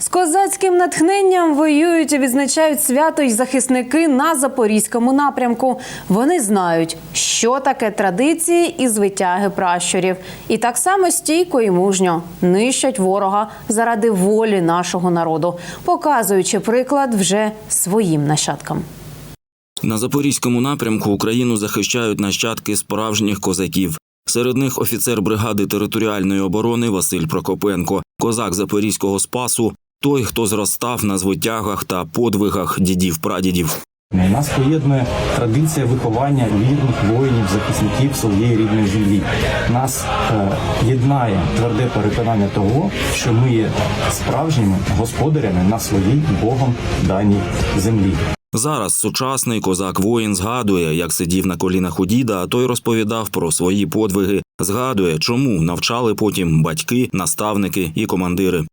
З козацьким натхненням воюють і відзначають свято й захисники на запорізькому напрямку. Вони знають, що таке традиції і звитяги пращурів, і так само стійко і мужньо нищать ворога заради волі нашого народу, показуючи приклад вже своїм нащадкам. На запорізькому напрямку Україну захищають нащадки справжніх козаків. Серед них офіцер бригади територіальної оборони Василь Прокопенко, козак запорізького спасу, той, хто зростав на звитягах та подвигах дідів-прадідів. Нас поєднує традиція виховання вірних воїнів, захисників своєї рідної землі. Нас е, єднає тверде переконання того, що ми є справжніми господарями на своїй Богом даній землі. Зараз сучасний козак воїн згадує, як сидів на колінах у діда, а той розповідав про свої подвиги. Згадує, чому навчали потім батьки, наставники і командири.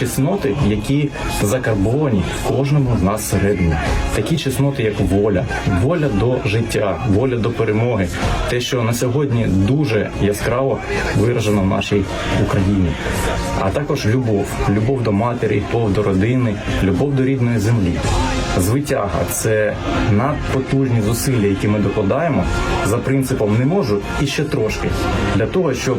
Чесноти, які закарбовані кожному з нас всередині. Такі чесноти, як воля, воля до життя, воля до перемоги. Те, що на сьогодні дуже яскраво виражено в нашій Україні. А також любов, любов до матері, любов до родини, любов до рідної землі. Звитяга це надпотужні зусилля, які ми докладаємо за принципом не можу і ще трошки для того, щоб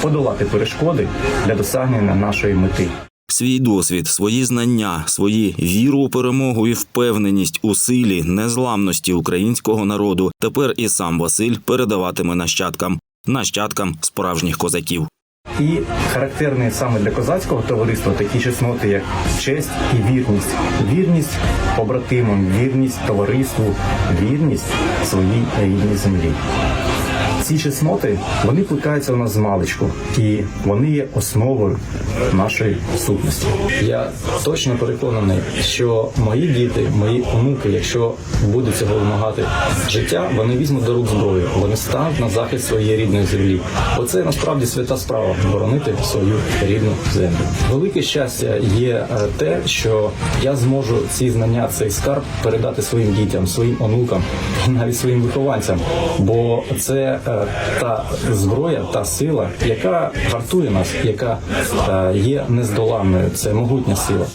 подолати перешкоди для досягнення нашої мети. Свій досвід, свої знання, свої віру у перемогу і впевненість у силі, незламності українського народу. Тепер і сам Василь передаватиме нащадкам, нащадкам справжніх козаків. І характерні саме для козацького товариства такі чесноти, як честь і вірність, вірність побратимам, вірність товариству, вірність своїй рідній землі. Ці чесноти вони плекаються у нас з маличку, і вони є основою нашої сутності. Я точно переконаний, що мої діти, мої онуки, якщо буде цього вимагати життя, вони візьмуть до рук зброю, вони стануть на захист своєї рідної землі. Бо це насправді свята справа боронити свою рідну землю. Велике щастя є е, те, що я зможу ці знання, цей скарб передати своїм дітям, своїм онукам навіть своїм вихованцям. Бо це е, та зброя, та сила, яка гартує нас, яка е, є нездоланною. Це могутня сила.